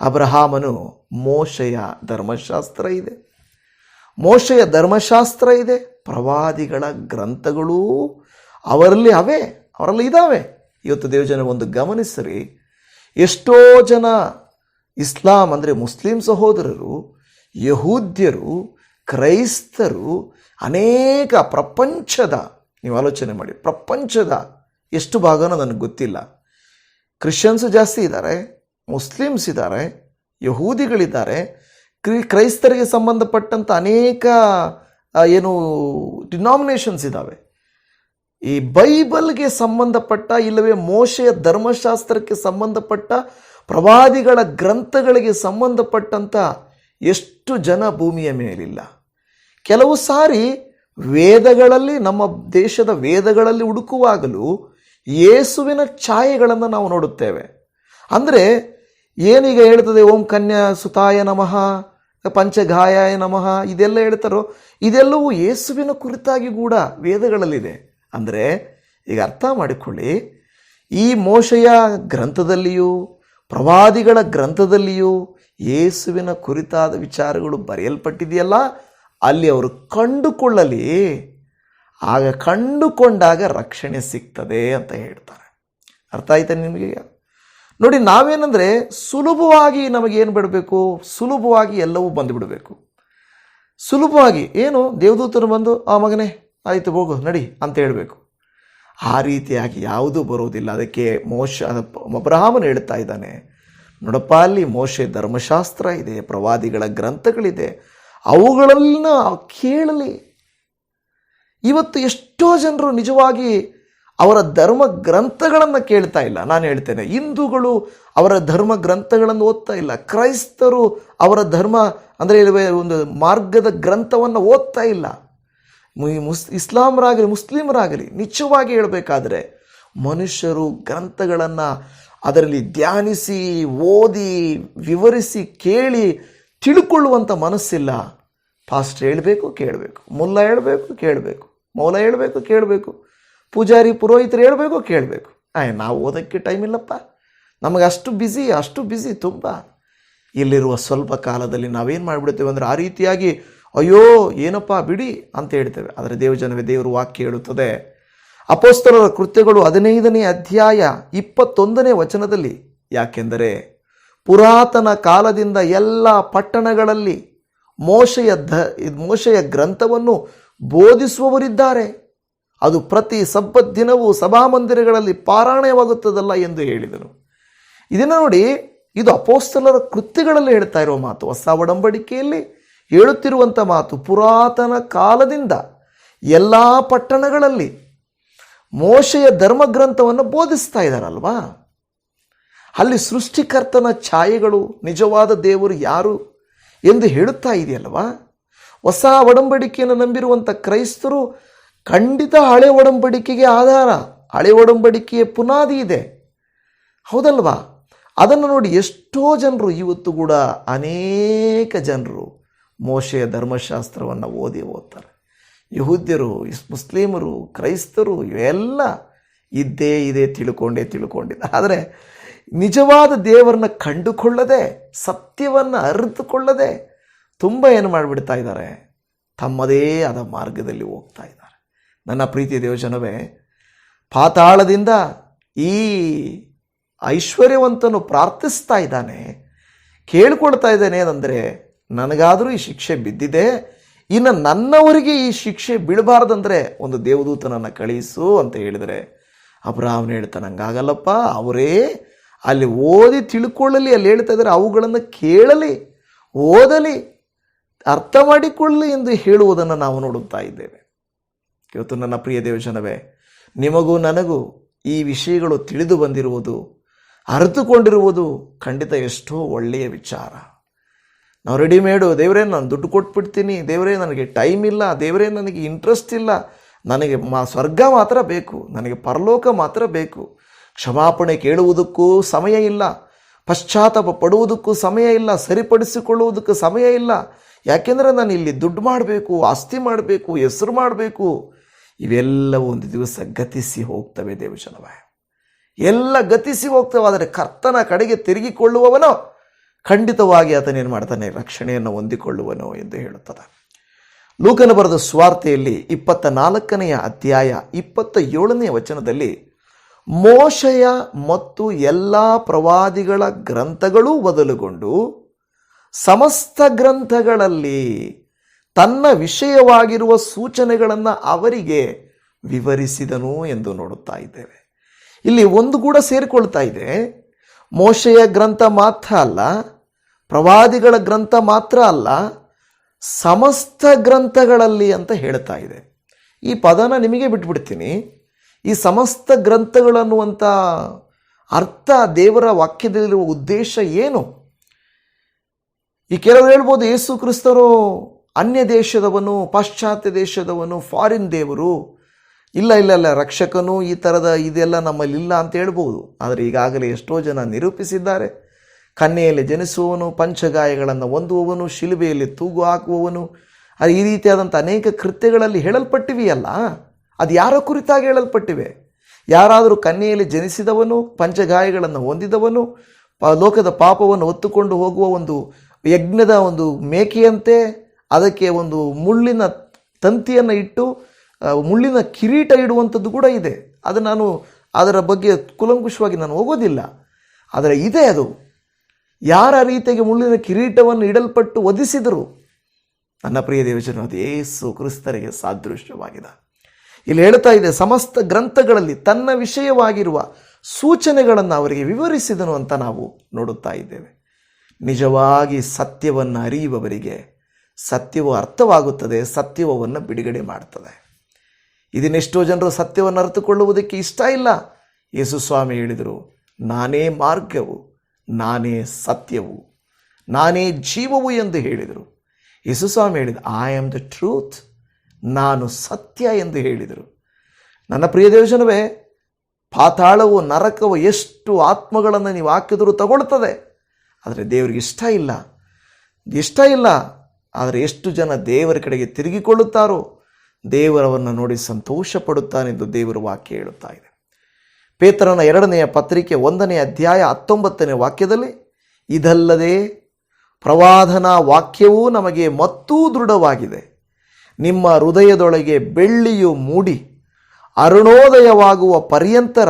ಅಬ್ರಹಾಮನು ಮೋಶೆಯ ಧರ್ಮಶಾಸ್ತ್ರ ಇದೆ. ಮೋಶೆಯ ಧರ್ಮಶಾಸ್ತ್ರ ಇದೆ. ಪ್ರವಾದಿಗಳ ಗ್ರಂಥಗಳೂ ಅವರಲ್ಲಿ ಅವೇ, ಅವರಲ್ಲಿ ಇದ್ದಾವೆ ಇವತ್ತು ದೇವಜನ ಒಂದು ಗಮನಿಸಿರಿ. ಎಷ್ಟೋ ಜನ ಇಸ್ಲಾಂ ಅಂದರೆ ಮುಸ್ಲಿಂ ಸಹೋದರರು, ಯಹೂದ್ಯರು, ಕ್ರೈಸ್ತರು, ಅನೇಕ ಪ್ರಪಂಚದ ನೀವು ಆಲೋಚನೆ ಮಾಡಿ. ಪ್ರಪಂಚದ ಎಷ್ಟು ಭಾಗನೋ ನನಗೆ ಗೊತ್ತಿಲ್ಲ. ಕ್ರಿಶ್ಚಿಯನ್ಸ್ ಜಾಸ್ತಿ ಇದ್ದಾರೆ, ಮುಸ್ಲಿಮ್ಸ್ ಇದ್ದಾರೆ, ಯಹೂದಿಗಳಿದ್ದಾರೆ. ಕ್ರಿ, ಕ್ರೈಸ್ತರಿಗೆ ಸಂಬಂಧಪಟ್ಟಂಥ ಅನೇಕ ಏನು ಡಿನಾಮಿನೇಷನ್ಸ್ ಇದ್ದಾವೆ. ಈ ಬೈಬಲ್ಗೆ ಸಂಬಂಧಪಟ್ಟ ಇಲ್ಲವೇ ಮೋಶೆಯ ಧರ್ಮಶಾಸ್ತ್ರಕ್ಕೆ ಸಂಬಂಧಪಟ್ಟ, ಪ್ರವಾದಿಗಳ ಗ್ರಂಥಗಳಿಗೆ ಸಂಬಂಧಪಟ್ಟಂಥ ಎಷ್ಟು ಜನ ಭೂಮಿಯ ಮೇಲಿಲ್ಲ. ಕೆಲವು ಸಾರಿ ವೇದಗಳಲ್ಲಿ, ನಮ್ಮ ದೇಶದ ವೇದಗಳಲ್ಲಿ ಹುಡುಕುವಾಗಲೂ ಯೇಸುವಿನ ಛಾಯೆಗಳನ್ನು ನಾವು ನೋಡುತ್ತೇವೆ. ಅಂದರೆ, ಏನೀಗ ಹೇಳ್ತದೆ, ಓಂ ಕನ್ಯಾ ಸುತಾಯ ನಮಃ ಪಂಚಗಾಯಾಯ ನಮಃ, ಇದೆಲ್ಲ ಹೇಳ್ತಾರೋ, ಇದೆಲ್ಲವೂ ಯೇಸುವಿನ ಕುರಿತಾಗಿ ಕೂಡ ವೇದಗಳಲ್ಲಿದೆ. ಅಂದರೆ, ಈಗ ಅರ್ಥ ಮಾಡಿಕೊಳ್ಳಿ, ಈ ಮೋಶೆಯ ಗ್ರಂಥದಲ್ಲಿಯೂ, ಪ್ರವಾದಿಗಳ ಗ್ರಂಥದಲ್ಲಿಯೂ ಯೇಸುವಿನ ಕುರಿತಾದ ವಿಚಾರಗಳು ಬರೆಯಲ್ಪಟ್ಟಿದೆಯಲ್ಲ ಅಲ್ಲಿ ಅವರು ಕಂಡುಕೊಳ್ಳಲಿ. ಆಗ ಕಂಡುಕೊಂಡಾಗ ರಕ್ಷಣೆ ಸಿಗ್ತದೆ ಅಂತ ಹೇಳ್ತಾರೆ. ಅರ್ಥ ಆಯ್ತಾ ನಿಮಗೆ? ನೋಡಿ, ನಾವೇನಂದರೆ ಸುಲಭವಾಗಿ ನಮಗೇನು ಬಿಡಬೇಕು? ಸುಲಭವಾಗಿ ಎಲ್ಲವೂ ಬಂದುಬಿಡಬೇಕು ಸುಲಭವಾಗಿ, ಏನು ದೇವದೂತರು ಬಂದು, ಆ ಮಗನೇ, ಆಯಿತು ಹೋಗು, ನಡಿ ಅಂತ ಹೇಳಬೇಕು. ಆ ರೀತಿಯಾಗಿ ಯಾವುದೂ ಬರೋದಿಲ್ಲ. ಅದಕ್ಕೆ ಮೋಶ ಅಬ್ರಹಾಮನು ಹೇಳ್ತಾ ಇದ್ದಾನೆ, ನೋಡಪ್ಪ, ಅಲ್ಲಿ ಮೋಶೆ ಧರ್ಮಶಾಸ್ತ್ರ ಇದೆ, ಪ್ರವಾದಿಗಳ ಗ್ರಂಥಗಳಿದೆ. ಅವುಗಳನ್ನ ಕೇಳಲಿ. ಇವತ್ತು ಎಷ್ಟೋ ಜನರು ನಿಜವಾಗಿ ಅವರ ಧರ್ಮ ಗ್ರಂಥಗಳನ್ನು ಕೇಳ್ತಾ ಇಲ್ಲ. ನಾನು ಹೇಳ್ತೇನೆ, ಹಿಂದೂಗಳು ಅವರ ಧರ್ಮ ಗ್ರಂಥಗಳನ್ನು ಓದ್ತಾ ಇಲ್ಲ. ಕ್ರೈಸ್ತರು ಅವರ ಧರ್ಮ ಅಂದರೆ ಒಂದು ಮಾರ್ಗದ ಗ್ರಂಥವನ್ನು ಓದ್ತಾ ಇಲ್ಲ. ಮುಸ್, ಇಸ್ಲಾಮರಾಗಲಿ, ಮುಸ್ಲಿಮರಾಗಲಿ ನಿಜವಾಗಿ ಹೇಳಬೇಕಾದ್ರೆ ಮನುಷ್ಯರು ಗ್ರಂಥಗಳನ್ನು ಅದರಲ್ಲಿ ಧ್ಯಾನಿಸಿ, ಓದಿ, ವಿವರಿಸಿ, ಕೇಳಿ ತಿಳ್ಕೊಳ್ಳುವಂಥ ಮನಸ್ಸಿಲ್ಲ. ಫಾಸ್ಟ್ ಹೇಳಬೇಕು, ಕೇಳಬೇಕು. ಮುಲ್ಲ ಹೇಳಬೇಕು, ಕೇಳಬೇಕು. ಮೌಲ ಹೇಳಬೇಕು, ಕೇಳಬೇಕು. ಪೂಜಾರಿ, ಪುರೋಹಿತರು ಹೇಳಬೇಕು, ಕೇಳಬೇಕು. ಆಯ್ ನಾವು ಓದೋಕ್ಕೆ ಟೈಮ್ ಇಲ್ಲಪ್ಪ. ನಮಗೆ ಅಷ್ಟು ಬ್ಯುಸಿ ಅಷ್ಟು ಬ್ಯುಸಿ ತುಂಬ. ಇಲ್ಲಿರುವ ಸ್ವಲ್ಪ ಕಾಲದಲ್ಲಿ ನಾವೇನು ಮಾಡಿಬಿಡ್ತೇವೆ ಅಂದರೆ ಆ ರೀತಿಯಾಗಿ, ಅಯ್ಯೋ, ಏನಪ್ಪ ಬಿಡಿ ಅಂತ ಹೇಳ್ತೇವೆ. ಆದರೆ ದೇವಜನವೇ ದೇವರು ವಾಕ್ಯ ಹೇಳುತ್ತದೆ. ಅಪೋಸ್ತರರ ಕೃತ್ಯಗಳು ಹದಿನೈದನೇ ಅಧ್ಯಾಯ ಇಪ್ಪತ್ತೊಂದನೇ ವಚನದಲ್ಲಿ, ಯಾಕೆಂದರೆ ಪುರಾತನ ಕಾಲದಿಂದ ಎಲ್ಲ ಪಟ್ಟಣಗಳಲ್ಲಿ ಮೋಶೆಯ ಧ ಮೋಶೆಯ ಗ್ರಂಥವನ್ನು ಬೋಧಿಸುವವರಿದ್ದಾರೆ. ಅದು ಪ್ರತಿ ಸಬ್ಬತ್ ದಿನವೂ ಸಭಾಮಂದಿರಗಳಲ್ಲಿ ಪಾರಾಯಣವಾಗುತ್ತದಲ್ಲ ಎಂದು ಹೇಳಿದರು ಇದನ್ನು ನೋಡಿ ಇದು ಅಪೋಸ್ತಲರ ಕೃತ್ಯಗಳಲ್ಲಿ ಹೇಳ್ತಾ ಇರುವ ಮಾತು, ಹೊಸ ಒಡಂಬಡಿಕೆಯಲ್ಲಿ ಹೇಳುತ್ತಿರುವಂಥ ಮಾತು, ಪುರಾತನ ಕಾಲದಿಂದ ಎಲ್ಲ ಪಟ್ಟಣಗಳಲ್ಲಿ ಮೋಶೆಯ ಧರ್ಮಗ್ರಂಥವನ್ನು ಬೋಧಿಸ್ತಾ ಇದ್ದಾರಲ್ವಾ? ಅಲ್ಲಿ ಸೃಷ್ಟಿಕರ್ತನ ಛಾಯೆಗಳು, ನಿಜವಾದ ದೇವರು ಯಾರು? ಎಂದು ಹೇಳುತ್ತಾ ಇದೆಯಲ್ವಾ ಹೊಸ ಒಡಂಬಡಿಕೆಯನ್ನು ನಂಬಿರುವಂಥ ಕ್ರೈಸ್ತರು ಖಂಡಿತ ಹಳೆ ಒಡಂಬಡಿಕೆಗೆ ಆಧಾರ. ಹಳೆ ಒಡಂಬಡಿಕೆಯ ಪುನಾದಿ ಇದೆ. ಹೌದಲ್ವಾ? ಅದನ್ನು ನೋಡಿ ಎಷ್ಟೋ ಜನರು, ಇವತ್ತು ಕೂಡ ಅನೇಕ ಜನರು ಮೋಶೆಯ ಧರ್ಮಶಾಸ್ತ್ರವನ್ನು ಓದಿ ಓದ್ತಾರೆ. ಯಹೂದ್ಯರು ಮುಸ್ಲಿಮರು, ಕ್ರೈಸ್ತರು, ಇವೆಲ್ಲ ಇದ್ದೇ ಇದೆ, ತಿಳ್ಕೊಂಡೇ ತಿಳ್ಕೊಂಡಿದ್ದ ಆದರೆ ನಿಜವಾದ ದೇವರನ್ನ ಕಂಡುಕೊಳ್ಳದೆ, ಸತ್ಯವನ್ನು ಅರಿತುಕೊಳ್ಳದೆ ತುಂಬ ಏನು ಮಾಡಿಬಿಡ್ತಾ ಇದ್ದಾರೆ? ತಮ್ಮದೇ ಆದ ಮಾರ್ಗದಲ್ಲಿ ಹೋಗ್ತಾ ಇದ್ದಾರೆ. ನನ್ನ ಪ್ರೀತಿ ದೇವಜನವೇ, ಪಾತಾಳದಿಂದ ಈ ಐಶ್ವರ್ಯವಂತನು ಪ್ರಾರ್ಥಿಸ್ತಾ ಇದ್ದಾನೆ. ಕೇಳ್ಕೊಳ್ತಾ ಇದ್ದಾನೆ ಏನಂದರೆ, ನನಗಾದರೂ ಈ ಶಿಕ್ಷೆ ಬಿದ್ದಿದೆ, ಇನ್ನು ನನ್ನವರಿಗೆ ಈ ಶಿಕ್ಷೆ ಬೀಳಬಾರ್ದಂದರೆ ಒಂದು ದೇವದೂತನನ್ನು ಕಳಿಸು ಅಂತ ಹೇಳಿದರೆ ಅಬ್ರಾಹ್ಮಣ ಹೇಳ್ತಾನೆ, ಹಂಗಾಗಲ್ಲಪ್ಪ, ಅವರೇ ಅಲ್ಲಿ ಓದಿ ತಿಳ್ಕೊಳ್ಳಲಿ, ಅಲ್ಲಿ ಹೇಳ್ತಾ ಇದ್ದಾರೆ, ಅವುಗಳನ್ನು ಕೇಳಲಿ, ಓದಲಿ, ಅರ್ಥ ಮಾಡಿಕೊಳ್ಳಲಿ ಎಂದು ಹೇಳುವುದನ್ನು ನಾವು ನೋಡುತ್ತಾ ಇದ್ದೇವೆ. ಇವತ್ತು ನನ್ನ ಪ್ರಿಯ ದೇವಜನವೇ, ನಿಮಗೂ ನನಗೂ ಈ ವಿಷಯಗಳು ತಿಳಿದು ಬಂದಿರುವುದು, ಅರಿತುಕೊಂಡಿರುವುದು ಖಂಡಿತ ಎಷ್ಟೋ ಒಳ್ಳೆಯ ವಿಚಾರ. ನಾವು ರೆಡಿಮೇಡು ದೇವರೇ, ನಾನು ದುಡ್ಡು ಕೊಟ್ಬಿಡ್ತೀನಿ, ದೇವರೇ, ನನಗೆ ಟೈಮ್ ಇಲ್ಲ, ದೇವರೇ, ನನಗೆ ಇಂಟ್ರೆಸ್ಟ್ ಇಲ್ಲ, ನನಗೆ ಮಾ, ಸ್ವರ್ಗ ಮಾತ್ರ ಬೇಕು, ನನಗೆ ಪರಲೋಕ ಮಾತ್ರ ಬೇಕು. ಕ್ಷಮಾಪಣೆ ಕೇಳುವುದಕ್ಕೂ ಸಮಯ ಇಲ್ಲ, ಪಶ್ಚಾತ್ತಾಪ ಪಡುವುದಕ್ಕೂ ಸಮಯ ಇಲ್ಲ, ಸರಿಪಡಿಸಿಕೊಳ್ಳುವುದಕ್ಕೂ ಸಮಯ ಇಲ್ಲ. ಯಾಕೆಂದರೆ ನಾನು ಇಲ್ಲಿ ದುಡ್ಡು ಮಾಡಬೇಕು, ಆಸ್ತಿ ಮಾಡಬೇಕು, ಹೆಸರು ಮಾಡಬೇಕು. ಇವೆಲ್ಲವೂ ಒಂದು ದಿವಸ ಗತಿಸಿ ಹೋಗ್ತವೆ ದೇವಶನವ ಎಲ್ಲ ಗತಿಸಿ ಹೋಗ್ತವೆ, ಆದರೆ ಕರ್ತನ ಕಡೆಗೆ ತಿರುಗಿಕೊಳ್ಳುವವನೋ ಖಂಡಿತವಾಗಿ ಆತನೇನು ಮಾಡ್ತಾನೆ? ರಕ್ಷಣೆಯನ್ನು ಹೊಂದಿಕೊಳ್ಳುವನೋ ಎಂದು ಹೇಳುತ್ತದೆ. ಲೂಕನ ಬರೆದ ಸ್ವಾರ್ಥೆಯಲ್ಲಿ ಇಪ್ಪತ್ತ ನಾಲ್ಕನೆಯ ಅಧ್ಯಾಯ ಇಪ್ಪತ್ತ ಏಳನೆಯ ವಚನದಲ್ಲಿ ಮೋಶೆಯ ಮತ್ತು ಎಲ್ಲ ಪ್ರವಾದಿಗಳ ಗ್ರಂಥಗಳೂ ಬದಲುಗೊಂಡು ಸಮಸ್ತ ಗ್ರಂಥಗಳಲ್ಲಿ ತನ್ನ ವಿಷಯವಾಗಿರುವ ಸೂಚನೆಗಳನ್ನು ಅವರಿಗೆ ವಿವರಿಸಿದನು ಎಂದು ನೋಡುತ್ತಾ ಇದ್ದೇವೆ. ಇಲ್ಲಿ ಒಂದು ಕೂಡ ಸೇರಿಕೊಳ್ತಾ ಇದೆ. ಮೋಶೆಯ ಗ್ರಂಥ ಮಾತ್ರ ಅಲ್ಲ, ಪ್ರವಾದಿಗಳ ಗ್ರಂಥ ಮಾತ್ರ ಅಲ್ಲ, ಸಮಸ್ತ ಗ್ರಂಥಗಳಲ್ಲಿ ಅಂತ ಹೇಳ್ತಾ ಇದೆ. ಈ ಪದನ ನಿಮಗೆ ಬಿಟ್ಬಿಡ್ತೀನಿ. ಈ ಸಮಸ್ತ ಗ್ರಂಥಗಳನ್ನುವಂಥ ಅರ್ಥ ದೇವರ ವಾಕ್ಯದಲ್ಲಿರುವ ಉದ್ದೇಶ ಏನು? ಈ ಕೆಲವರು ಹೇಳ್ಬೋದು ಯೇಸು ಕ್ರಿಸ್ತರು ಅನ್ಯ ದೇಶದವನು, ಪಾಶ್ಚಾತ್ಯ ದೇಶದವನು ಫಾರಿನ್ ದೇವರು. ಇಲ್ಲ ಇಲ್ಲ ಇಲ್ಲ, ರಕ್ಷಕನು ಈ ಥರದ ಇದೆಲ್ಲ ನಮ್ಮಲ್ಲಿ ಇಲ್ಲ ಅಂತ ಹೇಳ್ಬೋದು. ಆದರೆ ಈಗಾಗಲೇ ಎಷ್ಟೋ ಜನ ನಿರೂಪಿಸಿದ್ದಾರೆ. ಕನ್ನೆಯಲ್ಲಿ ಜನಿಸುವವನು, ಪಂಚಗಾಯಗಳನ್ನು ಹೊಂದುವವನು, ಶಿಲುಬೆಯಲ್ಲಿ ತೂಗು ಹಾಕುವವನು. ಈ ರೀತಿಯಾದಂಥ ಅನೇಕ ಕೃತ್ಯಗಳಲ್ಲಿ ಹೇಳಲ್ಪಟ್ಟಿವೆಯಲ್ಲ. ಅದು ಯಾರ ಕುರಿತಾಗಿ ಹೇಳಲ್ಪಟ್ಟಿವೆ. ಯಾರಾದರೂ ಕನ್ಯೆಯಲ್ಲಿ ಜನಿಸಿದವನು, ಪಂಚಗಾಯಗಳನ್ನು ಹೊಂದಿದವನು ಲೋಕದ ಪಾಪವನ್ನು ಹೊತ್ತುಕೊಂಡು ಹೋಗುವ ಒಂದು ಯಜ್ಞದ ಒಂದು ಮೇಕೆಯಂತೆ ಅದಕ್ಕೆ ಒಂದು ಮುಳ್ಳಿನ ತಂತಿಯನ್ನು ಇಟ್ಟು ಮುಳ್ಳಿನ ಕಿರೀಟ ಇಡುವಂಥದ್ದು ಕೂಡ ಇದೆ. ಅದು ನಾನು ಅದರ ಬಗ್ಗೆ ಕುಲಂಕುಷವಾಗಿ ನಾನು ಹೋಗೋದಿಲ್ಲ. ಆದರೆ ಇದೆ ಅದು. ಯಾರ ರೀತಿಯಾಗಿ ಮುಳ್ಳಿನ ಕಿರೀಟವನ್ನು ಇಡಲ್ಪಟ್ಟು ವಧಿಸಿದರು, ನನ್ನ ಪ್ರಿಯ ದೇವಜನ ಅದು ಏಸು ಕ್ರಿಸ್ತರಿಗೆ ಸಾದೃಶ್ಯವಾಗಿದೆ. ಇಲ್ಲಿ ಹೇಳ್ತಾ ಇದೆ, ಸಮಸ್ತ ಗ್ರಂಥಗಳಲ್ಲಿ ತನ್ನ ವಿಷಯವಾಗಿರುವ ಸೂಚನೆಗಳನ್ನು ಅವರಿಗೆ ವಿವರಿಸಿದನು ಅಂತ ನಾವು ನೋಡುತ್ತಾ ಇದ್ದೇವೆ. ನಿಜವಾಗಿ ಸತ್ಯವನ್ನು ಅರಿಯುವವರಿಗೆ ಸತ್ಯವು ಅರ್ಥವಾಗುತ್ತದೆ, ಸತ್ಯವನ್ನು ಬಿಡುಗಡೆ ಮಾಡ್ತದೆ. ಇದನ್ನೆಷ್ಟೋ ಜನರು ಸತ್ಯವನ್ನು ಅರ್ಥಕೊಳ್ಳುವುದಕ್ಕೆ ಇಷ್ಟ ಇಲ್ಲ. ಯೇಸು ಸ್ವಾಮಿ ಹೇಳಿದರು, ನಾನೇ ಮಾರ್ಗವು, ನಾನೇ ಸತ್ಯವು, ನಾನೇ ಜೀವವು ಎಂದು ಹೇಳಿದರು. ಯೇಸು ಸ್ವಾಮಿ ಹೇಳಿದ ಐ ಆಮ್ ದ ಟ್ರೂತ್ ನಾನು ಸತ್ಯ ಎಂದು ಹೇಳಿದರು. ನನ್ನ ಪ್ರಿಯ ದೇವಜನವೇ, ಪಾತಾಳವು ನರಕವು ಎಷ್ಟು ಆತ್ಮಗಳನ್ನು ನೀವು ಹಾಕಿದರೂ ತಗೊಳ್ತದೆ. ಆದರೆ ದೇವರಿಗೆ ಇಷ್ಟ ಇಲ್ಲ. ಇಷ್ಟ ಇಲ್ಲ. ಆದರೆ ಎಷ್ಟು ಜನ ದೇವರ ಕಡೆಗೆ ತಿರುಗಿಕೊಳ್ಳುತ್ತಾರೋ ದೇವರವನ್ನು ನೋಡಿ ಸಂತೋಷ ಪಡುತ್ತಾನೆಂದು ದೇವರು ವಾಕ್ಯ ಹೇಳುತ್ತಾ ಇದೆ. ಪೇತ್ರನ ಎರಡನೆಯ ಪತ್ರಿಕೆ ಒಂದನೇ ಅಧ್ಯಾಯ ಹತ್ತೊಂಬತ್ತನೇ ವಾಕ್ಯದಲ್ಲಿ, ಇದಲ್ಲದೆ ಪ್ರವಾದನಾ ವಾಕ್ಯವೂ ನಮಗೆ ಮತ್ತೂ ದೃಢವಾಗಿದೆ. ನಿಮ್ಮ ಹೃದಯದೊಳಗೆ ಬೆಳ್ಳಿಯು ಮೂಡಿ ಅರುಣೋದಯವಾಗುವ ಪರ್ಯಂತರ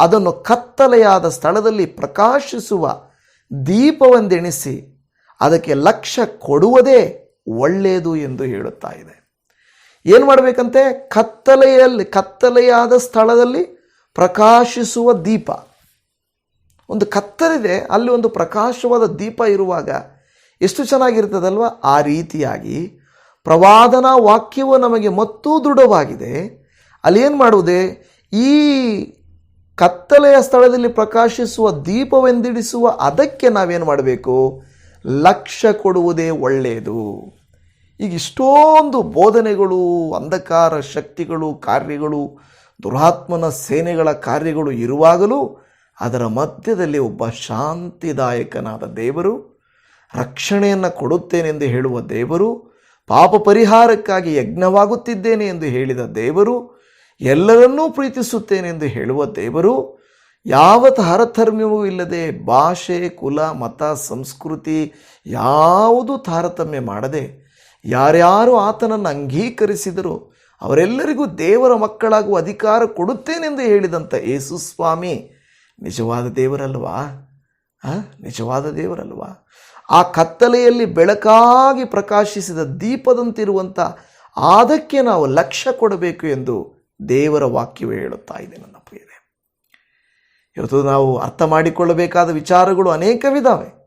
ಅದನ್ನು ಕತ್ತಲೆಯಾದ ಸ್ಥಳದಲ್ಲಿ ಪ್ರಕಾಶಿಸುವ ದೀಪವೆಂದೆಣಿಸಿ ಅದಕ್ಕೆ ಲಕ್ಷ ಕೊಡುವುದೇ ಒಳ್ಳೆಯದು ಎಂದು ಹೇಳುತ್ತಾ ಇದೆ. ಏನು ಮಾಡಬೇಕಂತೆ? ಕತ್ತಲೆಯಲ್ಲಿ, ಕತ್ತಲೆಯಾದ ಸ್ಥಳದಲ್ಲಿ ಪ್ರಕಾಶಿಸುವ ದೀಪ. ಒಂದು ಕತ್ತಲಿದೆ, ಅಲ್ಲಿ ಒಂದು ಪ್ರಕಾಶವಾದ ದೀಪ ಇರುವಾಗ ಎಷ್ಟು ಚೆನ್ನಾಗಿರ್ತದಲ್ವ? ಆ ರೀತಿಯಾಗಿ ಪ್ರವಾದನಾ ವಾಕ್ಯವು ನಮಗೆ ಮತ್ತೂ ದೃಢವಾಗಿದೆ. ಅಲ್ಲಿ ಏನು ಮಾಡುವುದೇ? ಈ ಕತ್ತಲೆಯ ಸ್ಥಳದಲ್ಲಿ ಪ್ರಕಾಶಿಸುವ ದೀಪವೆಂದಿಡಿಸುವ ಅದಕ್ಕೆ ನಾವೇನು ಮಾಡಬೇಕು? ಲಕ್ಷ್ಯ ಕೊಡುವುದೇ ಒಳ್ಳೆಯದು. ಈಗ ಇಷ್ಟೊಂದು ಬೋಧನೆಗಳು, ಅಂಧಕಾರ ಶಕ್ತಿಗಳು, ಕಾರ್ಯಗಳು, ದುರಾತ್ಮನ ಸೇನೆಗಳ ಕಾರ್ಯಗಳು ಇರುವಾಗಲೂ ಅದರ ಮಧ್ಯದಲ್ಲಿ ಒಬ್ಬ ಶಾಂತಿದಾಯಕನಾದ ದೇವರು, ರಕ್ಷಣೆಯನ್ನು ಕೊಡುತ್ತೇನೆಂದು ಹೇಳುವ ದೇವರು ಪಾಪ ಪರಿಹಾರಕ್ಕಾಗಿ ಯಜ್ಞವಾಗುತ್ತಿದ್ದೇನೆ ಎಂದು ಹೇಳಿದ ದೇವರು, ಎಲ್ಲರನ್ನೂ ಪ್ರೀತಿಸುತ್ತೇನೆ ಎಂದು ಹೇಳುವ ದೇವರು ಯಾವ ತಾರತಮ್ಯವೂ ಇಲ್ಲದೆ ಭಾಷೆ, ಕುಲ, ಮತ, ಸಂಸ್ಕೃತಿ ಯಾವುದು ತಾರತಮ್ಯ ಮಾಡದೆ ಯಾರ್ಯಾರು ಆತನನ್ನು ಅಂಗೀಕರಿಸಿದರೂ ಅವರೆಲ್ಲರಿಗೂ ದೇವರ ಮಕ್ಕಳಾಗುವ ಅಧಿಕಾರ ಕೊಡುತ್ತೇನೆಂದು ಹೇಳಿದಂಥ ಯೇಸುಸ್ವಾಮಿ ನಿಜವಾದ ದೇವರಲ್ವಾ? ಹಾಂ ನಿಜವಾದ ದೇವರಲ್ವಾ? ಆ ಕತ್ತಲೆಯಲ್ಲಿ ಬೆಳಕಾಗಿ ಪ್ರಕಾಶಿಸಿದ ದೀಪದಂತಿರುವಂಥ ಅದಕ್ಕೆ ನಾವು ಲಕ್ಷ್ಯ ಕೊಡಬೇಕು ಎಂದು ದೇವರ ವಾಕ್ಯವೇ ಹೇಳುತ್ತಾ ಇದೆ ನನ್ನ ಪ್ರಿಯರೇ. ಇವತ್ತು ನಾವು ಅರ್ಥ ಮಾಡಿಕೊಳ್ಳಬೇಕಾದ ವಿಚಾರಗಳು ಅನೇಕವಿದ್ದಾವೆ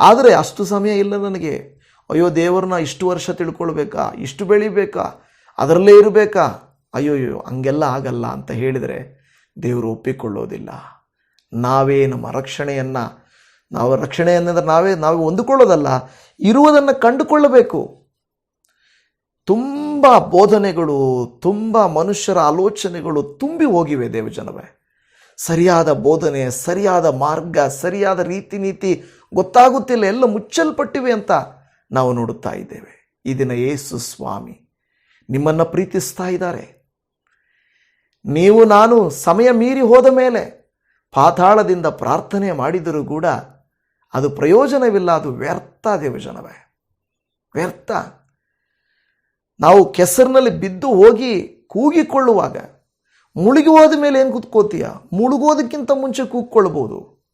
ಆದರೆ ಅಷ್ಟು ಸಮಯ ಇಲ್ಲ ನನಗೆ. ಅಯ್ಯೋ ದೇವರನ್ನ ಇಷ್ಟು ವರ್ಷ ತಿಳ್ಕೊಳ್ಬೇಕಾ? ಇಷ್ಟು ಬೆಳಿಬೇಕಾ? ಅದರಲ್ಲೇ ಇರಬೇಕಾ? ಅಯ್ಯೋ ಹಂಗೆಲ್ಲ ಆಗಲ್ಲ ಅಂತ ಹೇಳಿದರೆ ದೇವರು ಒಪ್ಪಿಕೊಳ್ಳೋದಿಲ್ಲ. ನಾವೇ ನಮ್ಮ ರಕ್ಷಣೆಯನ್ನು ನಾವು ರಕ್ಷಣೆ ಅನ್ನೋದ್ರೆ ನಾವೇ, ನಾವು ಹೊಂದಿಕೊಳ್ಳೋದಲ್ಲ, ಇರುವುದನ್ನು ಕಂಡುಕೊಳ್ಳಬೇಕು. ತುಂಬ ಬೋಧನೆಗಳು, ತುಂಬ ಮನುಷ್ಯರ ಆಲೋಚನೆಗಳು ತುಂಬಿ ಹೋಗಿವೆ ದೇವಜನವೇ ಸರಿಯಾದ ಬೋಧನೆ, ಸರಿಯಾದ ಮಾರ್ಗ, ಸರಿಯಾದ ರೀತಿ ನೀತಿ ಗೊತ್ತಾಗುತ್ತಿಲ್ಲ, ಎಲ್ಲ ಮುಚ್ಚಲ್ಪಟ್ಟಿವೆ ಅಂತ ನಾವು ನೋಡುತ್ತಾ ಇದ್ದೇವೆ. ಈ ಯೇಸು ಸ್ವಾಮಿ ನಿಮ್ಮನ್ನು ಪ್ರೀತಿಸ್ತಾ ಇದ್ದಾರೆ. ನೀವು, ನಾನು ಸಮಯ ಮೀರಿ ಹೋದ ಮೇಲೆ ಪಾತಾಳದಿಂದ ಪ್ರಾರ್ಥನೆ ಮಾಡಿದರೂ ಕೂಡ ಅದು ಪ್ರಯೋಜನವಿಲ್ಲ, ಅದು ವ್ಯರ್ಥ ದೇವಜನವೇ ವ್ಯರ್ಥ. ನಾವು ಕೆಸರಿನಲ್ಲಿ ಬಿದ್ದು ಹೋಗಿ ಕೂಗಿಕೊಳ್ಳುವಾಗ ಮುಳುಗಿ ಹೋದ ಮೇಲೆ ಏನು ಕೂತ್ಕೋತೀಯ? ಮುಳುಗೋದಕ್ಕಿಂತ ಮುಂಚೆ ಕೂಗ್ಕೊಳ್ಬೋದು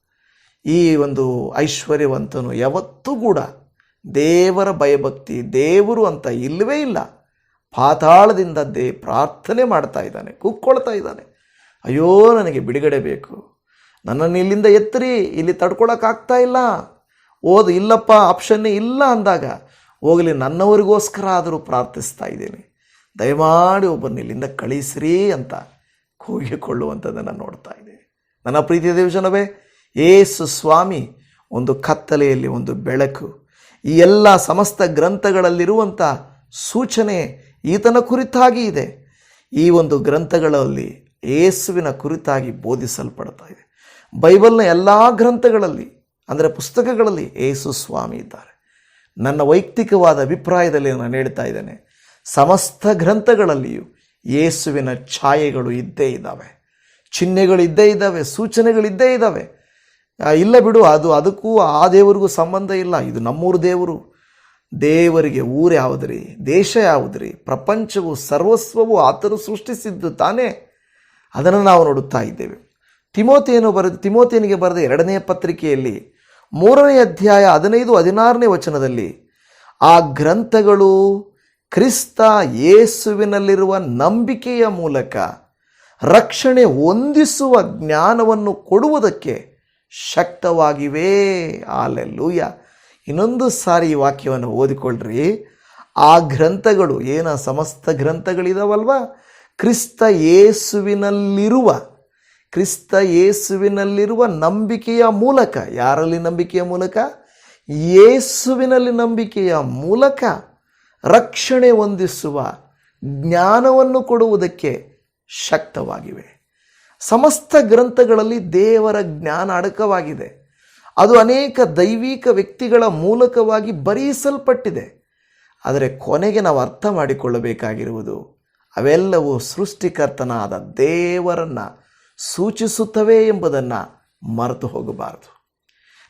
ಈ ಒಂದು ಐಶ್ವರ್ಯವಂತನು ಯಾವತ್ತೂ ಕೂಡ ದೇವರ ಭಯಭಕ್ತಿ, ದೇವರು ಅಂತ ಇಲ್ಲವೇ ಇಲ್ಲ. ಪಾತಾಳದಿಂದ ದೇ ಪ್ರಾರ್ಥನೆ ಮಾಡ್ತಾ ಇದ್ದಾನೆ ಕೂಗ್ಕೊಳ್ತಾ ಇದ್ದಾನೆ. ಅಯ್ಯೋ, ನನಗೆ ಬಿಡುಗಡೆ ಬೇಕು. ನನ್ನನ್ನು ಇಲ್ಲಿಂದ ಎತ್ತರಿ, ಇಲ್ಲಿ ತಡ್ಕೊಳಕ್ಕಾಗ್ತಾ ಇಲ್ಲ. ಓದು, ಇಲ್ಲಪ್ಪ ಆಪ್ಷನ್ನೇ ಇಲ್ಲ ಅಂದಾಗ ಹೋಗಲಿ, ನನ್ನವರಿಗೋಸ್ಕರ ಆದರೂ ಪ್ರಾರ್ಥಿಸ್ತಾ ಇದ್ದೀನಿ. ದಯಮಾಡಿ ಒಬ್ಬರನ್ನ ಇಲ್ಲಿಂದ ಕಳಿಸ್ರಿ ಅಂತ ಕೂಗಿಕೊಳ್ಳುವಂಥದ್ದನ್ನು ನೋಡ್ತಾ ಇದ್ದೀನಿ. ನನ್ನ ಪ್ರೀತಿಯ ದೇವಜನವೇ, ಏಸು ಸ್ವಾಮಿ, ಒಂದು ಕತ್ತಲೆಯಲ್ಲಿ, ಒಂದು ಬೆಳಕು, ಈ ಎಲ್ಲ ಸಮಸ್ತ ಗ್ರಂಥಗಳಲ್ಲಿರುವಂಥ ಸೂಚನೆ ಈತನ ಕುರಿತಾಗಿ ಇದೆ. ಈ ಒಂದು ಗ್ರಂಥಗಳಲ್ಲಿ ಏಸುವಿನ ಕುರಿತಾಗಿ ಬೋಧಿಸಲ್ಪಡ್ತಾ ಇದೆ. ಬೈಬಲ್ನ ಎಲ್ಲ ಗ್ರಂಥಗಳಲ್ಲಿ, ಅಂದರೆ ಪುಸ್ತಕಗಳಲ್ಲಿ ಏಸು ಸ್ವಾಮಿ ಇದ್ದಾರೆ. ನನ್ನ ವೈಯಕ್ತಿಕವಾದ ಅಭಿಪ್ರಾಯದಲ್ಲಿ ನಾನು ಹೇಳ್ತಾ ಇದ್ದೇನೆ, ಸಮಸ್ತ ಗ್ರಂಥಗಳಲ್ಲಿಯೂ ಯೇಸುವಿನ ಛಾಯೆಗಳು ಇದ್ದೇ ಇದ್ದಾವೆ. ಚಿಹ್ನೆಗಳು ಇದ್ದೇ ಇದ್ದಾವೆ ಸೂಚನೆಗಳಿದ್ದೇ ಇದ್ದಾವೆ. ಇಲ್ಲ ಬಿಡು, ಅದು ಅದಕ್ಕೂ ಆ ದೇವರಿಗೂ ಸಂಬಂಧ ಇಲ್ಲ. ಇದು ನಮ್ಮೂರು ದೇವರು. ದೇವರಿಗೆ ಊರು ಯಾವುದ್ರಿ? ದೇಶ ಯಾವುದ್ರಿ? ಪ್ರಪಂಚವು ಸರ್ವಸ್ವವು ಆತನು ಸೃಷ್ಟಿಸಿದ್ದು ತಾನೇ. ಅದನ್ನು ನಾವು ನೋಡುತ್ತಾ ಇದ್ದೇವೆ. ತಿಮೋತಿಯನ್ನು ಬರೆದ ತಿಮೋತಿಯನಿಗೆ ಬರೆದ ಎರಡನೆಯ ಪತ್ರಿಕೆಯಲ್ಲಿ ಮೂರನೇ ಅಧ್ಯಾಯ ಹದಿನೈದು, ಹದಿನಾರನೇ ವಚನದಲ್ಲಿ, ಆ ಗ್ರಂಥಗಳು ಕ್ರಿಸ್ತ ಯೇಸುವಿನಲ್ಲಿರುವ ನಂಬಿಕೆಯ ಮೂಲಕ ರಕ್ಷಣೆ ಹೊಂದಿಸುವ ಜ್ಞಾನವನ್ನು ಕೊಡುವುದಕ್ಕೆ ಶಕ್ತವಾಗಿವೆ. ಆಲೆಲ್ಲೂಯ್ಯ ಇನ್ನೊಂದು ಸಾರಿ ಈ ವಾಕ್ಯವನ್ನು ಓದಿಕೊಳ್ಳ್ರಿ. ಆ ಗ್ರಂಥಗಳು, ಏನ ಸಮಸ್ತ ಗ್ರಂಥಗಳಿದಾವಲ್ವ? ಕ್ರಿಸ್ತ ಯೇಸುವಿನಲ್ಲಿರುವ ಕ್ರಿಸ್ತ ಯೇಸುವಿನಲ್ಲಿರುವ ನಂಬಿಕೆಯ ಮೂಲಕ, ಯಾರಲ್ಲಿ ನಂಬಿಕೆಯ ಮೂಲಕ? ಯೇಸುವಿನಲ್ಲಿ ನಂಬಿಕೆಯ ಮೂಲಕ ರಕ್ಷಣೆ ಹೊಂದಿಸುವ, ಜ್ಞಾನವನ್ನು ಕೊಡುವುದಕ್ಕೆ ಶಕ್ತವಾಗಿವೆ. ಸಮಸ್ತ ಗ್ರಂಥಗಳಲ್ಲಿ ದೇವರ ಜ್ಞಾನ ಅಡಕವಾಗಿದೆ ಅದು ಅನೇಕ ದೈವಿಕ ವ್ಯಕ್ತಿಗಳ ಮೂಲಕವಾಗಿ ಬರೆಯಿಸಲ್ಪಟ್ಟಿದೆ. ಆದರೆ ಕೊನೆಗೆ ನಾವು ಅರ್ಥ ಮಾಡಿಕೊಳ್ಳಬೇಕಾಗಿರುವುದು, ಅವೆಲ್ಲವೂ ಸೃಷ್ಟಿಕರ್ತನಾದ ದೇವರನ್ನು ಸೂಚಿಸುತ್ತವೆ ಎಂಬುದನ್ನು ಮರೆತು ಹೋಗಬಾರದು.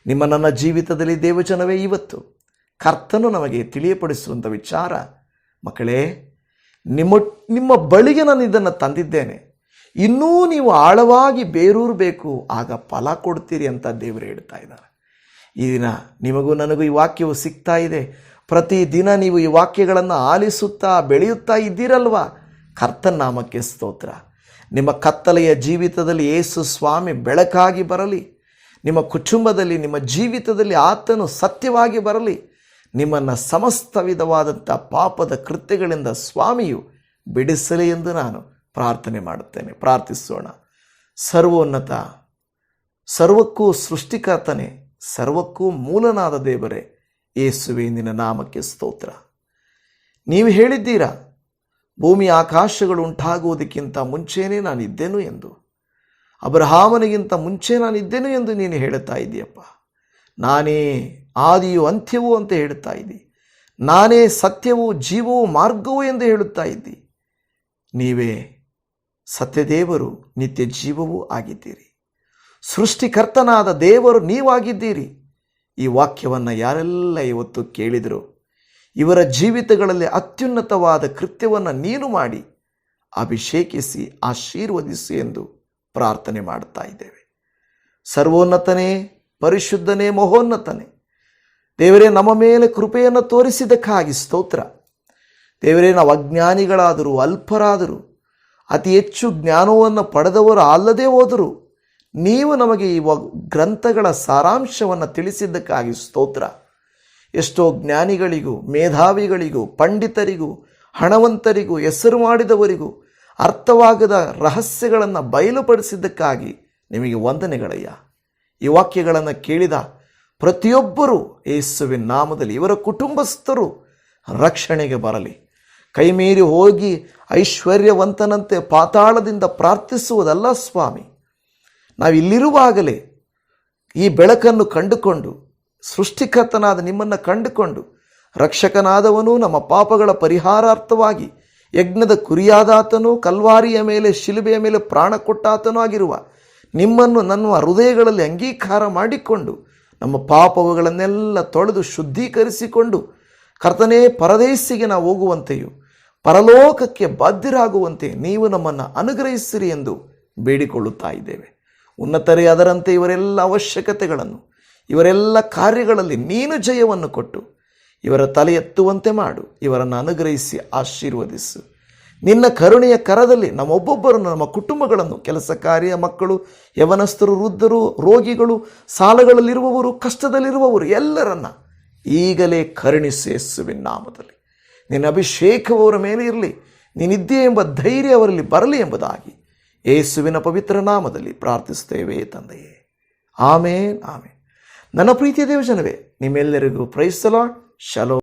ನಿಮ್ಮ ನನ್ನ ಜೀವಿತದಲ್ಲಿ ದೇವಜನವೇ ಇವತ್ತು. ಕರ್ತನು ನಮಗೆ ತಿಳಿಯಪಡಿಸುವಂಥ ವಿಚಾರ, ಮಕ್ಕಳೇ, ನಿಮ್ಮ ನಿಮ್ಮ ಬಳಿಗೆ ನಾನು ಇದನ್ನು ತಂದಿದ್ದೇನೆ. ಇನ್ನೂ ನೀವು ಆಳವಾಗಿ ಬೇರೂರಬೇಕು ಆಗ ಫಲ ಕೊಡ್ತೀರಿ ಅಂತ ದೇವರು ಹೇಳ್ತಾ ಇದ್ದಾರೆ. ಈ ದಿನ ನಿಮಗೂ ನನಗೂ ಈ ವಾಕ್ಯವು ಸಿಗ್ತಾ ಇದೆ. ಪ್ರತಿದಿನ ನೀವು ಈ ವಾಕ್ಯಗಳನ್ನು ಆಲಿಸುತ್ತಾ, ಬೆಳೆಯುತ್ತಾ ಇದ್ದೀರಲ್ವಾ? ಕರ್ತನಾಮಕ್ಕೆ ಸ್ತೋತ್ರ. ನಿಮ್ಮ ಕತ್ತಲೆಯ ಜೀವಿತದಲ್ಲಿ ಯೇಸು ಸ್ವಾಮಿ ಬೆಳಕಾಗಿ ಬರಲಿ. ನಿಮ್ಮ ಕುಟುಂಬದಲ್ಲಿ, ನಿಮ್ಮ ಜೀವಿತದಲ್ಲಿ ಆತನು ಸತ್ಯವಾಗಿ ಬರಲಿ. ನಿಮ್ಮನ್ನು ಸಮಸ್ತ ವಿಧವಾದಂಥ ಪಾಪದ ಕೃತ್ಯಗಳಿಂದ ಸ್ವಾಮಿಯು ಬಿಡಿಸಲಿ ಎಂದು ನಾನು ಪ್ರಾರ್ಥನೆ ಮಾಡುತ್ತೇನೆ. ಪ್ರಾರ್ಥಿಸೋಣ. ಸರ್ವೋನ್ನತ, ಸರ್ವಕ್ಕೂ ಸೃಷ್ಟಿಕರ್ತನೆ, ಸರ್ವಕ್ಕೂ ಮೂಲನಾದ ದೇವರೇ ಯೇಸುವೆ ನಿನ್ನ ನಾಮಕ್ಕೆ ಸ್ತೋತ್ರ. ನೀವು ಹೇಳಿದ್ದೀರಾ ಭೂಮಿ ಆಕಾಶಗಳು ಉಂಟಾಗುವುದಕ್ಕಿಂತ ಮುಂಚೆನೇ ನಾನಿದ್ದೇನು ಎಂದು. ಅಬ್ರಹಾಮನಿಗಿಂತ ಮುಂಚೆ ನಾನಿದ್ದೇನು ಎಂದು ನೀನು ಹೇಳುತ್ತಾ ಇದ್ದೀಯಪ್ಪ ನಾನೇ ಆದಿಯು ಅಂತ್ಯವೂ ಅಂತ ಹೇಳುತ್ತಾ ಇದ್ದಿ. ನಾನೇ ಸತ್ಯವೂ ಜೀವವೂ ಮಾರ್ಗವೂ ಎಂದು ಹೇಳುತ್ತಾ ಇದ್ದಿ. ನೀವೇ ಸತ್ಯದೇವರು, ನಿತ್ಯ ಜೀವವೂ ಆಗಿದ್ದೀರಿ. ಸೃಷ್ಟಿಕರ್ತನಾದ ದೇವರು ನೀವಾಗಿದ್ದೀರಿ. ಈ ವಾಕ್ಯವನ್ನು ಯಾರೆಲ್ಲ ಇವತ್ತು ಕೇಳಿದರು? ಇವರ ಜೀವಿತಗಳಲ್ಲಿ ಅತ್ಯುನ್ನತವಾದ ಕೃತ್ಯವನ್ನು ನೀನು ಮಾಡಿ ಅಭಿಷೇಕಿಸಿ, ಆಶೀರ್ವದಿಸಿ ಎಂದು ಪ್ರಾರ್ಥನೆ ಮಾಡುತ್ತಾ ಇದ್ದೇವೆ. ಸರ್ವೋನ್ನತನೇ, ಪರಿಶುದ್ಧನೇ, ಮಹೋನ್ನತನೇ. ದೇವರೇ, ನಮ್ಮ ಮೇಲೆ ಕೃಪೆಯನ್ನು ತೋರಿಸಿದ್ದಕ್ಕಾಗಿ ಸ್ತೋತ್ರ. ದೇವರೇ, ನಾವು ಅಜ್ಞಾನಿಗಳಾದರೂ, ಅಲ್ಪರಾದರೂ, ಅತಿ ಹೆಚ್ಚು ಜ್ಞಾನವನ್ನು ಪಡೆದವರು ಅಲ್ಲದೆ ಹೋದರೂ, ನೀವು ನಮಗೆ ಈ ಗ್ರಂಥಗಳ ಸಾರಾಂಶವನ್ನು ತಿಳಿಸಿದ್ದಕ್ಕಾಗಿ ಸ್ತೋತ್ರ. ಎಷ್ಟೋ ಜ್ಞಾನಿಗಳಿಗೂ, ಮೇಧಾವಿಗಳಿಗೂ, ಪಂಡಿತರಿಗೂ, ಹಣವಂತರಿಗೂ, ಹೆಸರು ಮಾಡಿದವರಿಗೂ ಅರ್ಥವಾಗದ ರಹಸ್ಯಗಳನ್ನು ಬಯಲುಪಡಿಸಿದ್ದಕ್ಕಾಗಿ ನಿಮಗೆ ವಂದನೆಗಳಯ್ಯ. ಈ ವಾಕ್ಯಗಳನ್ನು ಕೇಳಿದ ಪ್ರತಿಯೊಬ್ಬರೂ ಯೇಸುವಿನ ನಾಮದಲ್ಲಿ ಇವರ ಕುಟುಂಬಸ್ಥರು ರಕ್ಷಣೆಗೆ ಬರಲಿ. ಕೈಮೀರಿ ಹೋಗಿ ಐಶ್ವರ್ಯವಂತನಂತೆ ಪಾತಾಳದಿಂದ ಪ್ರಾರ್ಥಿಸುವುದಲ್ಲ ಸ್ವಾಮಿ. ನಾವಿಲ್ಲಿರುವಾಗಲೇ ಈ ಬೆಳಕನ್ನು ಕಂಡುಕೊಂಡು ಸೃಷ್ಟಿಕರ್ತನಾದ ನಿಮ್ಮನ್ನು ಕಂಡುಕೊಂಡು ರಕ್ಷಕನಾದವನು ನಮ್ಮ ಪಾಪಗಳ ಪರಿಹಾರಾರ್ಥವಾಗಿ ಯಜ್ಞದ ಕುರಿಯಾದಾತನು, ಕಲ್ವಾರಿಯ ಮೇಲೆ, ಶಿಲುಬೆಯ ಮೇಲೆ ಪ್ರಾಣ ಕೊಟ್ಟಾತನೂ ಆಗಿರುವ ನಿಮ್ಮನ್ನು ನನ್ನ ಹೃದಯಗಳಲ್ಲಿ ಅಂಗೀಕಾರ ಮಾಡಿಕೊಂಡು ನಮ್ಮ ಪಾಪವುಗಳನ್ನೆಲ್ಲ ತೊಳೆದು ಶುದ್ಧೀಕರಿಸಿಕೊಂಡು ಕರ್ತನೇ, ಪರದೇಶಿಗೆ ನಾವು ಹೋಗುವಂತೆಯೂ, ಪರಲೋಕಕ್ಕೆ ಬಾಧ್ಯರಾಗುವಂತೆ ನೀವು ನಮ್ಮನ್ನು ಅನುಗ್ರಹಿಸಿರಿ ಎಂದು ಬೇಡಿಕೊಳ್ಳುತ್ತಾ ಇದ್ದೇವೆ. ಉನ್ನತರೇ ಅದರಂತೆ ಇವರೆಲ್ಲ ಅವಶ್ಯಕತೆಗಳನ್ನು ಇವರೆಲ್ಲ ಕಾರ್ಯಗಳಲ್ಲಿ ನೀನು ಜಯವನ್ನು ಕೊಟ್ಟು, ಇವರ ತಲೆ ಎತ್ತುವಂತೆ ಮಾಡು, ಇವರನ್ನು ಅನುಗ್ರಹಿಸಿ, ಆಶೀರ್ವದಿಸು. ನಿನ್ನ ಕರುಣೆಯ ಕರದಲ್ಲಿ ನಮ್ಮೊಬ್ಬೊಬ್ಬರನ್ನು, ನಮ್ಮ ಕುಟುಂಬಗಳನ್ನು, ಕೆಲಸ ಕಾರ್ಯ ಮಕ್ಕಳು, ಯವನಸ್ಥರು, ವೃದ್ಧರು, ರೋಗಿಗಳು, ಸಾಲಗಳಲ್ಲಿರುವವರು, ಕಷ್ಟದಲ್ಲಿರುವವರು, ಎಲ್ಲರನ್ನ ಈಗಲೇ ಕರುಣಿಸು ಯೇಸುವಿನ ನಾಮದಲ್ಲಿ. ನಿನ್ನ ಅಭಿಷೇಕವರ ಮೇಲೆ ಇರಲಿ ನೀನಿದ್ದೆ ಎಂಬ ಧೈರ್ಯ ಅವರಲ್ಲಿ ಬರಲಿ ಎಂಬುದಾಗಿ ಯೇಸುವಿನ ಪವಿತ್ರ ನಾಮದಲ್ಲಿ ಪ್ರಾರ್ಥಿಸುತ್ತೇವೆ ತಂದೆಯೇ. ಆಮೇನ್ ಆಮೇನ್. ನನ್ನ ಪ್ರೀತಿಯ ದೇವಜನವೇ ನಿಮ್ಮೆಲ್ಲರಿಗೂ ಪ್ರೈಸ್ತಲ ಶಲೋ